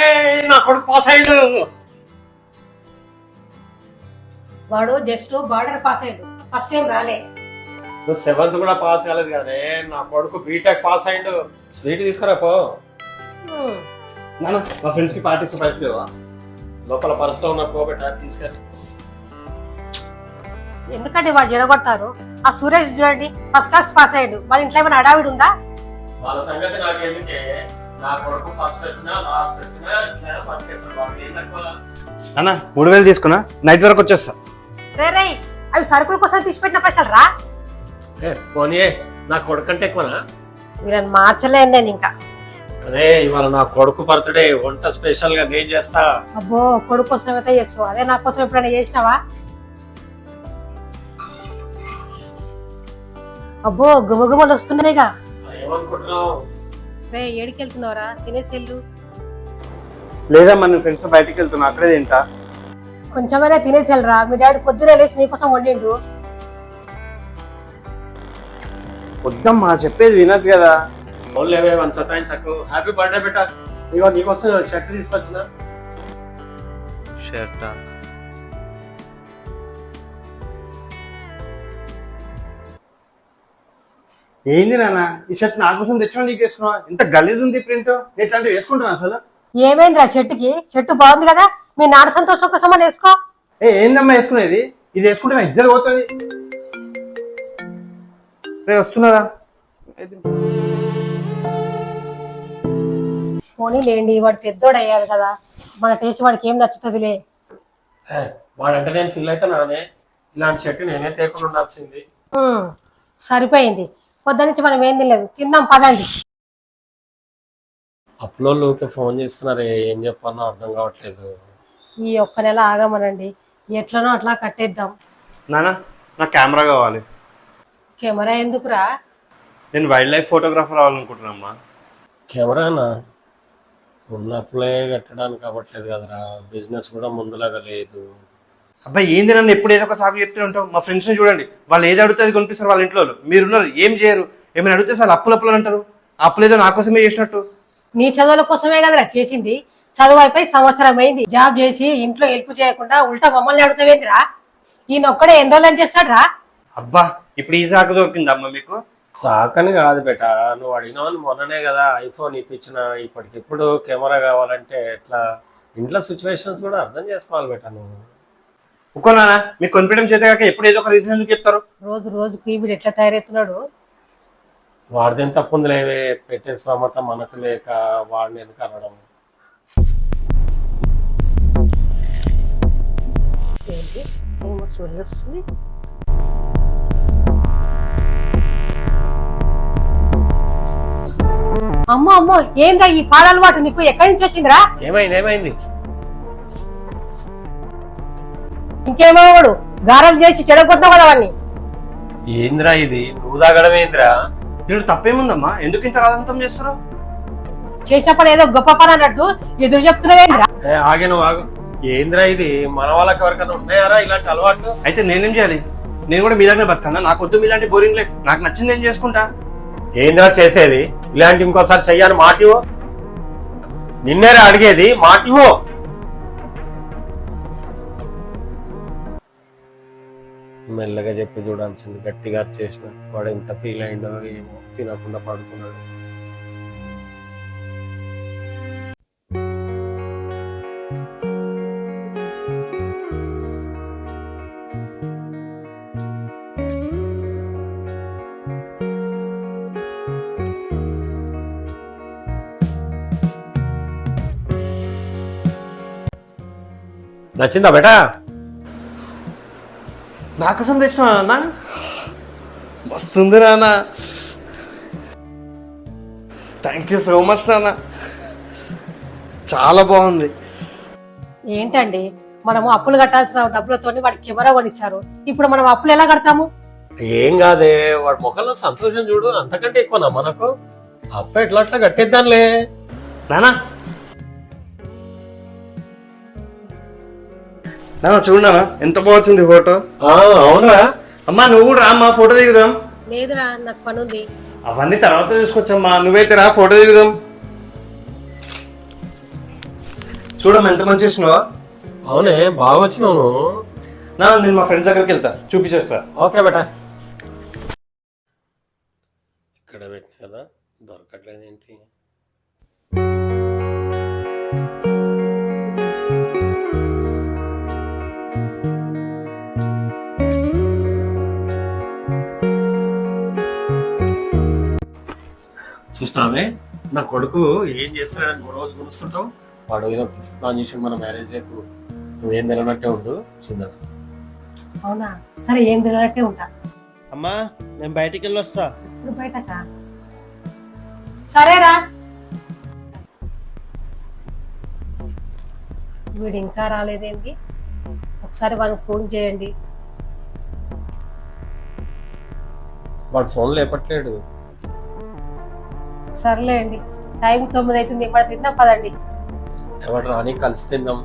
ఏయ్, నా కొడుకు పాస్ అయ్యాడు. వాడు జస్ట్ బార్డర్ పాస్ అయ్యాడు. ఫస్ట్ టైం రాలే. నువ్వు సెవెంత్ కూడా పాస్ కాలేదు కదే నా కొడుకు బీటెక్ పాస్ అయ్యాడు. స్వీట్ తీసుకురా పో. నాన్న మా ఫ్రెండ్స్కి పార్టీస్ పైసలు లేవా? లోపల పర్సులో ఉన్న పోబెట్ట తీసుకెళ్ళి. ఎందుకంటే వాడు జడగొట్టారు? ఆ సురేష్ చూడండి ఫస్ట్ క్లాస్ పాస్ అయ్యాడు. వాళ్ళ ఇంట్లో ఏమైనా అడావిడి ఉందా? వాళ్ళ సంగతి నాకు అన్న మూడు వేలు తీసుకున్నా. నైట్ వరకు వచ్చేస్తా. రే రే అవి సరుకుల కోసం తీసిపెట్టిన పైసలు రా. ఏ పోనీ నా కొడుకు అంటే ఎక్కువనా? వీళ్ళని మార్చలేను నేను ఇంకా. అదే ఇవాళ నా కొడుకు బర్త్డే వంట స్పెషల్గా నేను చేస్తా. అబ్బో కొడుకు కోసం అయితే చేస్తావు? అదే నా కోసం ఎప్పుడైనా చేసినావా? అబ్బో గుమగుమలు వస్తున్నాయిగా. ఏమనుకుంటున్నావు? రే ఏడికి వెళ్తున్నావురా తినేసి వెళ్ళు లేదమ్మా నేను ఫ్రెండ్స్ బయటికి వెళ్తున్నా అక్కడే తింటా. కొంచెమైనా తినేసి వెళ్ళరా మీ డాడీ పొద్దునే లేచి నీకోసం వండిండు. వద్దమ్మా చెప్పేది వినొచ్చు కదా. లేవే వన్ సతాయించకు. హ్యాపీ బర్త్డే బెట ఇగో నీకోసం షర్ట్ తీసుకొచ్చిన. షర్ట్? ఏంది నాన్న? ఈ షర్ట్ నా కోసం తెచ్చిన నీకు వేసుకున్నా ఇంత గలీజ్ ఉంది ప్రింట్. నేను ఇట్లాంటివి వేసుకుంటాను అసలు. ఏమైందిరా చెట్టుకి చెట్టు బాగుంది కదా? మీ నాన్న సంతోషం కోసం అని వేసుకో. ఏ ఏందమ్మా వేసుకునేది? ఇది వేసుకుంటే నా ఇజ్జత పోతుంది. రే వస్తున్నారా? పోనీ లేండి వాడు పెద్దోడు అయ్యాడు కదా. మన టేస్ట్ వాడికి ఏం నచ్చుతుందిలే. వాడంటే నేను ఫీల్ అయితే నానే. ఇలాంటి షర్ట్ నేనే తేకుండా ఉండాల్సింది. సరిపోయింది. పొద్దు నుంచి మనం ఏం తినలేదు. తిందాం పదండి. అప్లోళ్ళు ఊరికే ఫోన్ చేస్తున్నారే ఏం చెప్పాలో అర్థం కావట్లేదు. ఈ ఒక్క నెల ఆగమనండి. ఎట్లనో అట్లా కట్టేద్దాం. నాన్న నాకు కెమెరా కావాలి. కెమెరా ఎందుకురా? నేను వైల్డ్ లైఫ్ ఫోటోగ్రాఫర్ అవ్వాలనుకుంటున్నామ్మా. కెమెరానా? ఉన్న అప్పులే కట్టడానికి అవ్వట్లేదు కదరా. బిజినెస్ కూడా ముందులాగా లేదు. అబ్బాయి ఏంది నన్ను ఎప్పుడు ఏదో ఒక సాగు చెప్తూ ఉంటావు? మా ఫ్రెండ్స్ని చూడండి. వాళ్ళు ఏది అడిగితే అది కొనిపిస్తారు వాళ్ళ ఇంట్లో వాళ్ళు. మీరున్నారు ఏం చేయరు? ఏమైనా అడిగితే సార్ అప్పులు అప్పులు అంటారు. అప్పులు ఏదో నా కోసమే చేసినట్టు. నీ చదువుల కోసమే కదరా చేసింది. చదువు అయిపోయి సంవత్సరం అయింది. జాబ్ చేసి ఇంట్లో హెల్ప్ చేయకుండా ఉల్టా మమ్మల్ని అడుగుతావేందిరా? ఈయన ఒక్కడే ఎన్ని రోజులు చేస్తాడు రా అబ్బా ఇప్పుడు ఈ సాగు దొరికింది అమ్మ మీకు? సాకని కాదు బేట నువ్వు అడిగినావు మొన్ననే కదా ఐఫోన్ ఇప్పించిన. ఇప్పటికిప్పుడు కెమెరా కావాలంటే ఎట్లా? ఇంట్లో సిచ్యువేషన్స్ కూడా అర్థం చేసుకోవాలి బేట నువ్వు. ఒక్కోనా మీకు కొనిపించడం చేత కాక ఎప్పుడు ఏదో ఒక రీజన్ ఎందుకు చెప్తారు? రోజు రోజుకి వీడు ఎట్లా తయారవుతున్నాడు? వాడిదేం తప్పు ఉంది లేవే పెట్టే స్తోమత మనకు లేక వాడిని ఎందుకు అనడం? ఏంటి? ఏమో స్మెల్ వస్తుంది. అమ్మో అమ్మో ఏందా ఈ పాడలవాటు నీకు? ఎక్కడి నుంచి వచ్చిందిరా? ఏమైంది ఏమైంది? ఇంకేమో వాడు గారం చేసి చెడగొట్టావు కదా వాడిని. ఏంద్రా ఇది? నువ్వు తాగడం ఏంద్రా? దీంట్లో తప్పేముందమ్మా? ఎందుకు ఇంత రాదంతం చేస్తారు చేసినప్పుడు ఏదో గొప్ప పని అన్నట్టు ఎదురు చెప్తున్నావేంద్రా ఏ, ఆగే నువ్వు ఆగు. ఏంద్రా ఇది? మన వాళ్ళకి ఎవరికైనా ఉన్నాయారా ఇలాంటి అలవాట్లు? అయితే నేనేం చేయాలి? నేను కూడా మీ దగ్గర బతకన్నా నాకు వద్దు మీలాంటి బోరింగ్ లైఫ్ నాకు నచ్చింది ఏం చేసుకుంటా? ఏంద్రా చేసేది? ఇలాంటి ఇంకోసారి చెయ్యాలి మాటివో నిన్నేరా అడిగేది? మాటివో మెల్లగా చెప్పి చూడాల్సింది గట్టిగా చేసిన వాడు ఎంత ఫీల్ అయిండో ఏమో తినకుండా పడుకున్నాడు. నచ్చిందా బేటా? నా కోసం తెచ్చిన నాన్న మస్తుంది నాన్న. థ్యాంక్ యూ సో మచ్ నాన్న. చాలా బాగుంది. ఏంటండి? మనము అప్పులు కట్టాల్సిన డబ్బులతో వాడికి కెమెరా కొనిచ్చారు. ఇప్పుడు మనం అప్పులు ఎలా కడతాము? ఏం కాదే వాడు ముఖంలో సంతోషం చూడు అంతకంటే ఎక్కువనా మనకు అప్ప ఎట్లా అట్లా కట్టేద్దాంలే. నాన్న నాన్న చూడు నాన్న ఎంత బాగుంది ఫోటో? ఆ, అవునరా. అమ్మా నువ్వు కూడా రామ్మా ఫోటో దిగుదాం. లేదురా నాకు పని ఉంది అవన్నీ తర్వాత చూసుకోవచ్చమ్మా నువ్వైతే రా ఫోటో దిగుదాం. చూడమ్మా ఎంత మంచి చేసినావా? అవునే బాగా వచ్చినావు నా నేను మా ఫ్రెండ్స్ దగ్గరికి వెళ్తా. చూపించేస్తా. ఓకే బేటా. చూసినావే నా కొడుకు ఏం చేస్తున్నాడని రోజు గురుస్తుంటావు? వాడు ఏదో గిఫ్ట్ ప్లాన్ చేసి మన మ్యారేజ్ రేపు నువ్వేం తిననట్టే ఉండు చూద్దాం. అవునా? సరే ఏం తినట్టే ఉంటా. అమ్మా నేను బయటికి వెళ్ళి వస్తా ఇప్పుడు బయటకా? సరేరా. వీడు ఇంకా రాలేదేంటి ఒకసారి వాళ్ళకి ఫోన్ చేయండి. వాడు ఫోన్ లేపట్లేడు. సర్లేండి టైం తొమ్మిది అవుతుంది ఇప్పుడు తిందాం పదండి. ఎవడు రాని కలిసి తిందాం.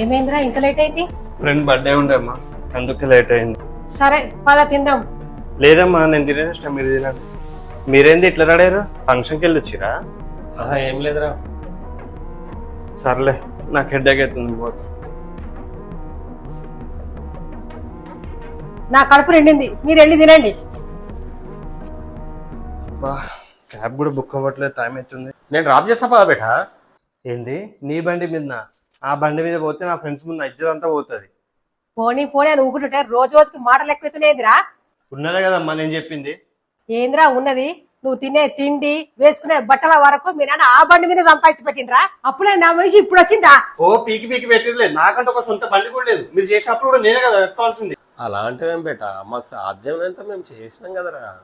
ఏమైందిరా ఇంత లేట్ అయింది? ఫ్రెండ్ బర్త్డే ఉండే అమ్మా అందుకే లేట్ అయింది. సరే పద తిందాం. లేదమ్మా నేను తినేసిన మీరు తినండి. మీరేంది ఇట్లా రాడారు ఫంక్షన్కి వెళ్ళి వచ్చిరా ఏం లేదురా. సర్లే నాకు హెడ్ అవుతుంది పోతా. నా కడుపు నిండింది. మీరు వెళ్ళి తినండి. అబ్బా క్యాబ్ కూడా బుక్ అవ్వట్లేదు టైం అవుతుంది. నేను డ్రాప్ చేస్తా పదా బేటా. ఏంది? నీ బండి మీద ఆ బండి మీద పోతే నా ఫ్రెండ్స్ ముందు ఇజ్జత్ అంతా పోతుంది. పోనీ పోనీ అని ఊకుంటుంటే రోజు రోజుకి మాటలు ఎక్కువైతున్నాయిదిరా ఉన్నదే కదమ్మా నేను చెప్పింది. ఏందిరా ఉన్నది? నువ్వు తినే తిండి వేసుకునే బట్టల వరకు మీ నాన్న ఆ బండి మీద సంపాదించి పెట్టిండ్రా? అప్పుడే నా వయసు ఇప్పుడు వచ్చిందా? ఓ పీకి పీకి పెట్టిరలేదు నాకంటే ఒక సొంత బండి కూడా లేదు. మీరు చేసినప్పుడు కూడా నేనే కదా పెట్టుకోవాల్సింది. అలాంటివేం బేటా? మాకు సాధ్యమైనంత మేము చేసినాం కదరా.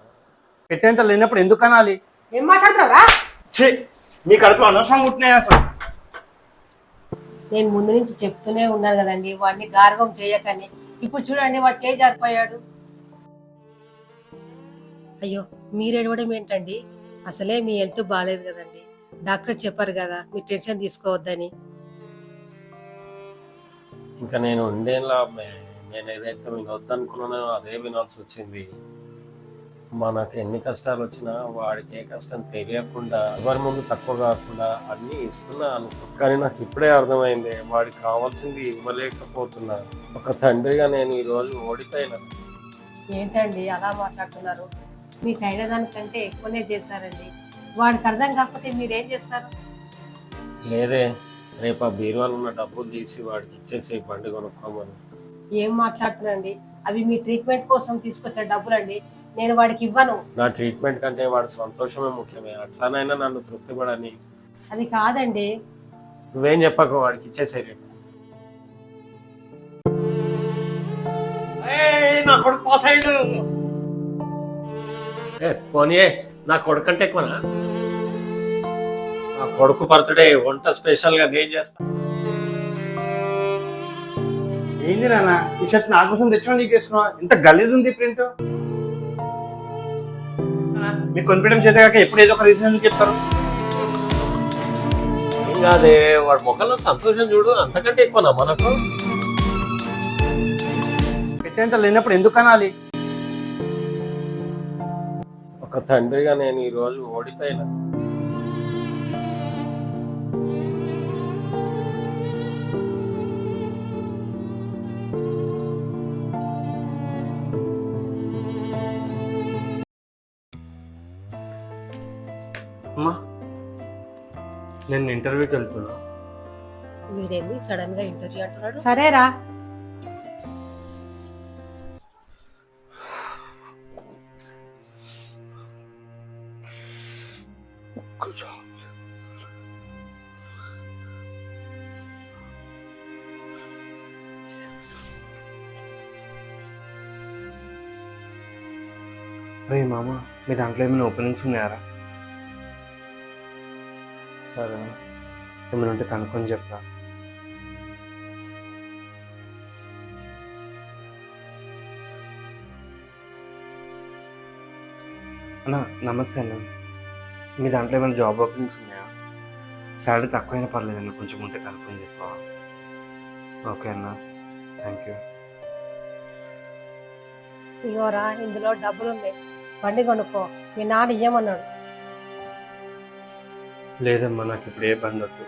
పెట్టేంత లేనప్పుడు ఎందుకు అనాలి? ఏం మాట్లాడుతున్నావురా? ఛీ మీ కడుపులో అనవసరం ఉంటున్నాయి అసలు? నేను ముందు నుంచి చెప్తూనే ఉన్నాను కదండి వాడిని గార్వం చేయకని ఇప్పుడు చూడండి వాడు చేయి జారిపోయాడు. అయ్యో మీరేడవడం ఏంటండి? అసలే మీ హెల్త్ బాగాలేదు కదండి. డాక్టర్ చెప్పారు కదా మీరు టెన్షన్ తీసుకోవద్దని. ఇంకా నేను ఉండేం లాభమే నేను ఏదైతే వినొద్దనుకున్నానో అదే వినాల్సి వచ్చింది. మనకు ఎన్ని కష్టాలు వచ్చినా వాడికి ఏ కష్టం తెలియకుండా ఎవరి ముందు తక్కువ కాకుండా అన్నీ ఇస్తున్నా అనుకో. కానీ నాకు ఇప్పుడే అర్థమైంది వాడికి కావాల్సింది ఇవ్వలేకపోతున్నా. ఒక తండ్రిగా నేను ఈ రోజు ఓడిపోయినా. ఏంటండి అలా మాట్లాడుతున్నారు? మీకు అయిన దానికంటే ఎక్కువనే చేశారండి. వాడికి అర్థం కాకపోతే మీరేం చేస్తారు? లేదే రేపు ఆ బీరువాలో ఉన్న డబ్బులు తీసి వాడికి ఇచ్చేసి బండి కొనుక్కోమని. ఏం మాట్లాడుతున్నారండి? అవి మీ ట్రీట్మెంట్ కోసం తీసుకొచ్చిన డబ్బులండి. నేను వాడికి ఇవ్వను. నా ట్రీట్మెంట్ కంటే వాడి సంతోషమే ముఖ్యమే. అట్లానైనా నన్ను తృప్తిపడని. అది కాదండి. నువ్వేం చెప్పకు వాడికి ఇచ్చేసేయి రేపు. నా కొడుకు పాస్ అయ్యాడు. ఏ పోనీయే నా కొడుకు అంటే ఎక్కువనా? నా కొడుకు బర్త్డే వంట స్పెషల్గా నేను చేస్తా. ఏంది నాన్న? ఈ షర్ట్ నా కోసం తెచ్చిన నీకు వేసుకున్నావా? ఇంత గలీజ్ ఉంది ప్రింట్. మీకు కొనిపించడం చేత కాక ఎప్పుడు ఏదో ఒక రీజన్ చెప్తారు? ఏం కాదే వాడి ముఖంలో సంతోషం చూడు అంతకంటే ఎక్కువనా మనకు. పెట్టేంత లేనప్పుడు ఎందుకు అనాలి? ఒక తండ్రిగా నేను ఈ రోజు ఓడిపోయినా. నేను ఇంటర్వ్యూకి వెళ్తున్నా. వీడేంది? సడన్గా ఇంటర్వ్యూ అంటున్నాడు? సరేరా. రే మామ మీ దాంట్లో ఏమైనా ఓపెనింగ్స్ ఉన్నాయారా సరే. ఏమైనా ఉంటే కనుక్కొని చెప్తా. అన్న నమస్తే అన్న. మీ దాంట్లో ఏమైనా జాబ్ ఓపెనింగ్స్ ఉన్నాయా? శాలరీ తక్కువైనా పర్లేదండి కొంచెం ఉంటే కనుక్కొని చెప్పవా? ఓకే అన్న. థ్యాంక్ యూ ఇగోరా ఇందులో డబ్బులు ఉన్నాయి బండి కొనుక్కో. మీ నాన్న ఇయ్యమన్నాడు. లేదమ్మా నాకు ఇప్పుడు ఏ బండి వద్దు.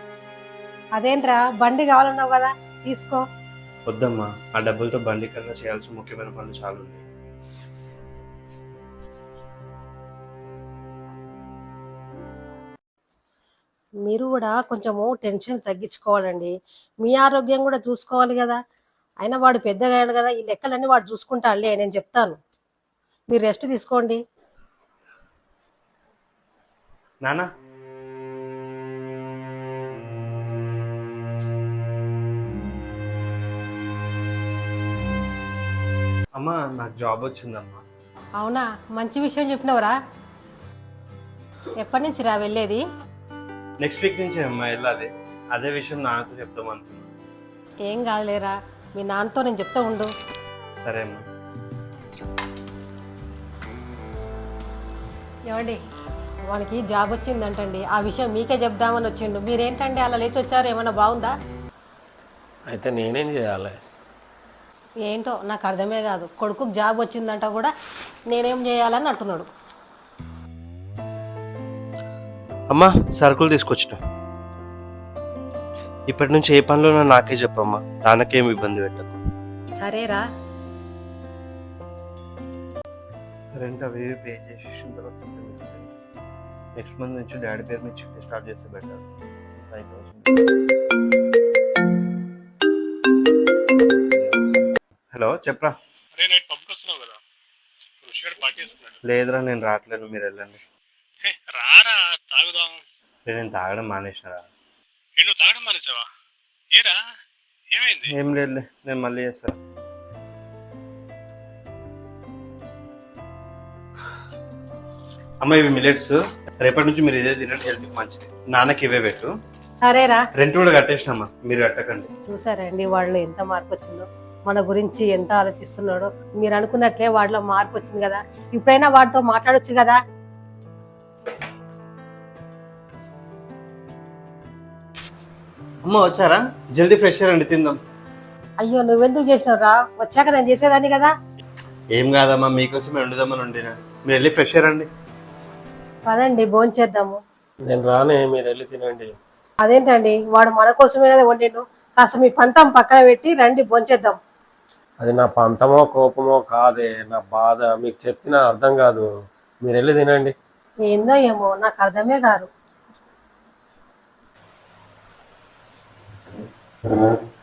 అదేంట్రా బండి కావాలన్నావు కదా తీసుకో. వద్దమ్మా ఆ డబ్బులతో బండి కన్నా చేయాల్సిన ముఖ్యమైన పనులు చాలా ఉన్నాయి. మీరు కూడా కొంచెము టెన్షన్ తగ్గించుకోవాలండి. మీ ఆరోగ్యం కూడా చూసుకోవాలి కదా. అయినా వాడు పెద్దగా అయ్యాడు కదా ఈ లెక్కలన్నీ వాడు చూసుకుంటాడులే నేను చెప్తాను. మీరు రెస్ట్ తీసుకోండి. నానా అమ్మా నాకు జాబ్ వచ్చిందమ్మా. అవునా? మంచి విషయం చెప్పినవరా? ఎప్పటి నుంచి రా వెళ్ళేది? నెక్స్ట్ వీక్ నుంచి అమ్మా వెళ్ళాలి. అదే విషయం నాన్నతో చెప్దాం అనుకున్నా. ఏం కాదులేరా మీ నాన్నతో నేను చెప్తా ఉండు. సరే అమ్మా. ఏమండి వానికి జాబ్ వచ్చిందంటండి. ఆ విషయం మీకే చెప్దామని వచ్చిండు. మీరేంటండి అలా లేచి వచ్చారు? ఏమన్నా బాగుందా? అయితే నేనేం చేయాలి? ఏంటో నాకు అర్థమే కాదు. కొడుకుకి జాబ్ వచ్చిందంట కూడా నేనేం చేయాలని అంటున్నాడు. అమ్మా సరుకులు తీసుకొచ్చిన ఇప్పటి నుంచి ఏ పనిలో నాకే చెప్పమ్మా నాన్నకేం ఇబ్బంది పెట్టకు. సరేరా. రెంట్ అవి పే చేసేసిన తర్వాత నెక్స్ట్ మంత్ నుంచి డాడీ పేరు మీద చెక్ స్టార్ట్ చేస్తే బెటర్ ఫైవ్ థౌసండ్ హలో చెప్పరా. అరే నైట్ పబ్కి వస్తున్నావు కదా. ఋషిగాడు పార్టీ చేస్తున్నాడు. లేదురా నేను రావట్లేదు మీరు వెళ్ళండి. హే రారా తాగుదాం. నేను తాగడం మానేసినరా ఏ నువ్వు తాగడం మానేసావా? ఏరా ఏమైంది? ఏం లేదులే నేను మళ్ళీ చేస్తాను అమ్మ ఇవి మిలెట్స్ రేపటి నుంచి మీరు ఇదే తినండి హెల్త్కి మంచిది. నాన్నకి ఇవే పెట్టు. సరేరా. రెంట్ కూడా కట్టేసినమ్మా మీరు కట్టకండి. చూసారండి వాళ్ళు ఎంత మార్పు వచ్చిందో. మన గురించి ఎంత ఆలోచిస్తున్నాడో? మీరు అనుకున్నట్లే వాడిలో మార్పు వచ్చింది కదా? ఇప్పుడైనా వాడితో మాట్లాడొచ్చు కదా? అమ్మ వచ్చారా? జల్దీ ఫ్రెష్ రండి తిందాం. అయ్యో నువ్వెందుకు చేసినావు రా వచ్చాక నేను చేసేదాన్ని కదా? ఏం కాదమ్మా మీకోసమే వండుదామని వండినా. మీరు వెళ్ళి ఫ్రెష్ రండి. పదండి భోంచేద్దాము నేను రానే మీరు వెళ్ళి తినండి. అదేంటండి వాడు మన కోసమే కదా వండిండు. కాస్త మీ పంతం పక్కన పెట్టి రండి భోంచేద్దాం అది నా పంతమో కోపమో కాదే నా బాధ మీకు చెప్పిన అర్థం కాదు. మీరు వెళ్ళి తినండి. ఏందో ఏమో నాకు అర్థమే కాదు.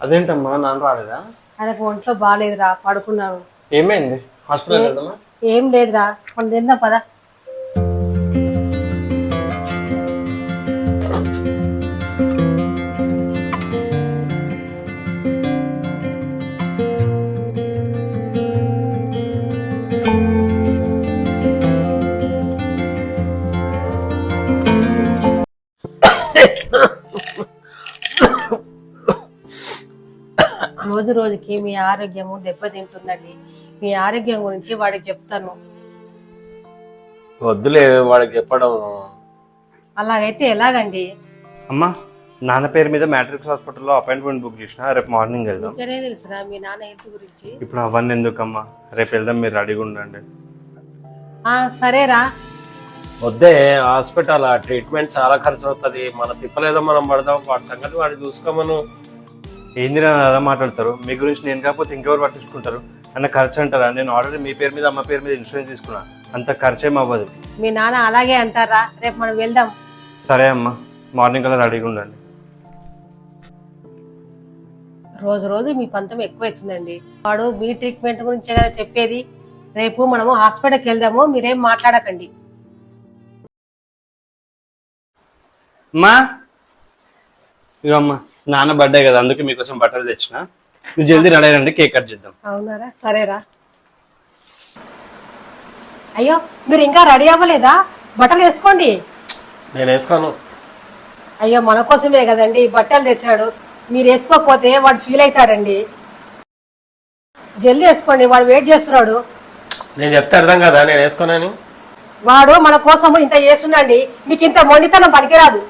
అదేంటమ్మా నాన్న రాలేదా? ఆయనకు ఒంట్లో బాగాలేదురా పడుకున్నాను. ఏమైంది? హాస్పిటల్ వెళ్దామా? ఏం లేదురా మనం తిందాం పదా. రోజు రోజుకి మీ ఆరోగ్యము దెబ్బతింటుందండి. మీ ఆరోగ్యం గురించి వాడికి చెప్తాను. వద్దులే వాడికి చెప్పడం. అలాగైతే ఎలాగండి? అమ్మా నాన్న పేరు మీద మ్యాట్రిక్స్ హాస్పిటల్లో అపాయింట్మెంట్ బుక్ చేసిన రేపు మార్నింగ్ వెళ్దాం. మీకనే తెలుసురా మీ నాన్న హెల్త్ గురించి? ఇప్పుడు అవన్నీ ఎందుకమ్మా? రేపు వెళ్దాం మీరు రెడీగా ఉండండి. ఆ సరేరా. వద్దే హాస్పిటల్ ఆ ట్రీట్మెంట్ చాలా ఖర్చు అవుతుంది మన తిప్పలేదో మనం పడదాం వాడి సంగతి వాడు చూసుకోమను. ఏంది నాన్న అలా మాట్లాడతారు? మీ గురించి నేను కాకపోతే ఇంకెవరు పట్టించుకుంటారు? అన్న ఖర్చు అంటారా? నేను ఆల్రెడీ మీ పేరు మీద అమ్మ పేరు మీద ఇన్సూరెన్స్ తీసుకున్నా. అంత ఖర్చు అవ్వదు. మీ నాన్న అలాగే అంటారా? రేపు మనం వెళ్దాం. సరే అమ్మా మార్నింగ్ కల్లా రెడీగా ఉండండి. రోజు రోజు మీ పంతం ఎక్కువ వచ్చిందండి. వాడు మీ ట్రీట్మెంట్ గురించే కదా చెప్పేది. రేపు మనము హాస్పిటల్కి వెళ్దాము మీరేం మాట్లాడకండి. అమ్మా! ఇగో అమ్మా. నాన్న బర్త్డే కదా అందుకే మీకోసం బట్టలు తెచ్చిన. మీరు జల్దీ రెడీ రండి కేక్ కట్ చేద్దాం. అవునారా? సరేరా. అయ్యో మీరు ఇంకా రెడీ అవ్వలేదా? బట్టలు వేసుకోండి. నేను వేసుకోను. అయ్యో మన కోసమే కదండి బట్టలు తెచ్చాడు. మీరు వేసుకోకపోతే వాడు ఫీల్ అవుతాడండి. జల్దీ వేసుకోండి వాడు వెయిట్ చేస్తున్నాడు. నేను చెప్తే అర్థం కదా? నేను వేసుకోనని. వాడు మన కోసం ఇంత చేస్తున్నాండి. మీకు ఇంత మొండితనం పనికిరాదు.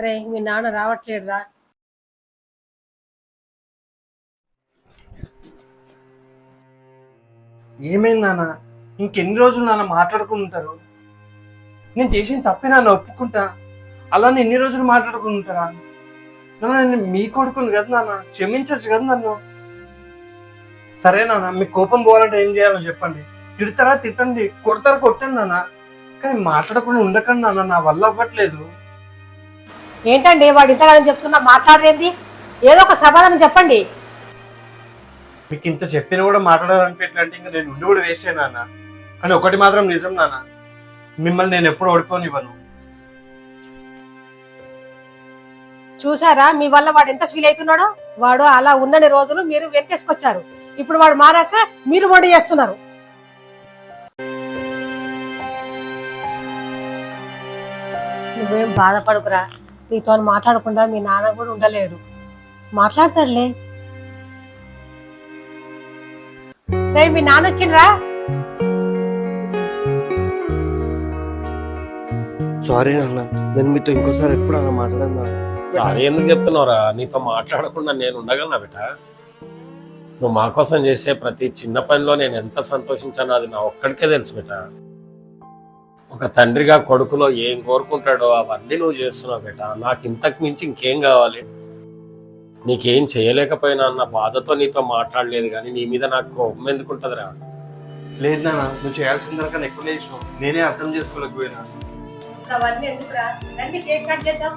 అరే మీ నాన్న రావట్లేడురా. ఏమైంది నాన్న? ఇంకెన్ని రోజులు నాన్న మాట్లాడుకుంటారు నేను చేసిన తప్పే నాన్న ఒప్పుకుంటా. అలా ఎన్ని రోజులు మాట్లాడుకుంటారా నాన్న నేను మీ కొడుకుని కదా నాన్న క్షమించచ్చు కదా నన్ను. సరే నాన్న మీకు కోపం పోవాలంటే ఏం చేయాలో చెప్పండి. తిడతారా తిట్టండి కొడతారా కొట్టండి నాన్న. కానీ మాట్లాడకుండా ఉండకండి నాన్న నా వల్ల అవ్వట్లేదు. ఏంటండి వాడు ఇంతగానో చెప్తున్నా మాట్లాడేది ఏదో ఒక సమాధానం చెప్పండి. మీకు ఇంత చెప్పినా కూడా మాట్లాడాలనిపించట్లంటే ఇంకా నేను ఉండి కూడా వేస్ట్ నాన్న. కానీ ఒకటి మాత్రం నిజం నాన్న. మిమ్మల్ని నేను ఎప్పుడు ఓడిపోనివ్వను. చూసారా? మీ వల్ల వాడు ఎంత ఫీల్ అవుతున్నాడో? వాడు అలా ఉన్నని రోజులు మీరు వెనకేసుకొచ్చారు. ఇప్పుడు వాడు మారాక మీరు వంట చేస్తున్నారు. నువ్వేం బాధపడుకురా. నీతో మాట్లాడకుండా మీ నాన్న కూడా ఉండలేడు. మాట్లాడతాడులే. రే మీ నాన్న వచ్చిండ్రా? సారీ నాన్న నేను మీతో ఇంకోసారి ఎప్పుడు అలా మాట్లాడను. సారీ ఎందుకు చెప్తున్నావురా? నీతో మాట్లాడకుండా నేను ఉండగలనా బిడ్డ? నువ్వు మా కోసం చేసే ప్రతి చిన్న పనిలో నేను ఎంత సంతోషించానో అది నా ఒక్కడికే తెలుసు బిడ్డ. ఒక తండ్రిగా కొడుకులో ఏం కోరుకుంటాడో అవన్నీ నువ్వు చేస్తున్నావు బిడ్డ నాకు ఇంతకు మించి ఇంకేం కావాలి? నీకేం చేయలేకపోయినా అన్న బాధతో నీతో మాట్లాడలేదు కానీ నీ మీద నాకు కోపం ఎందుకుంటదిరా? లేదు నాన్న నువ్వు చేయాల్సిన దానికన్నా ఎక్కువ నేనే అర్థం చేసుకోలేకపోయినా. అవన్నీ ఎందుకురా? రండి కేక్ కట్ చేద్దాం?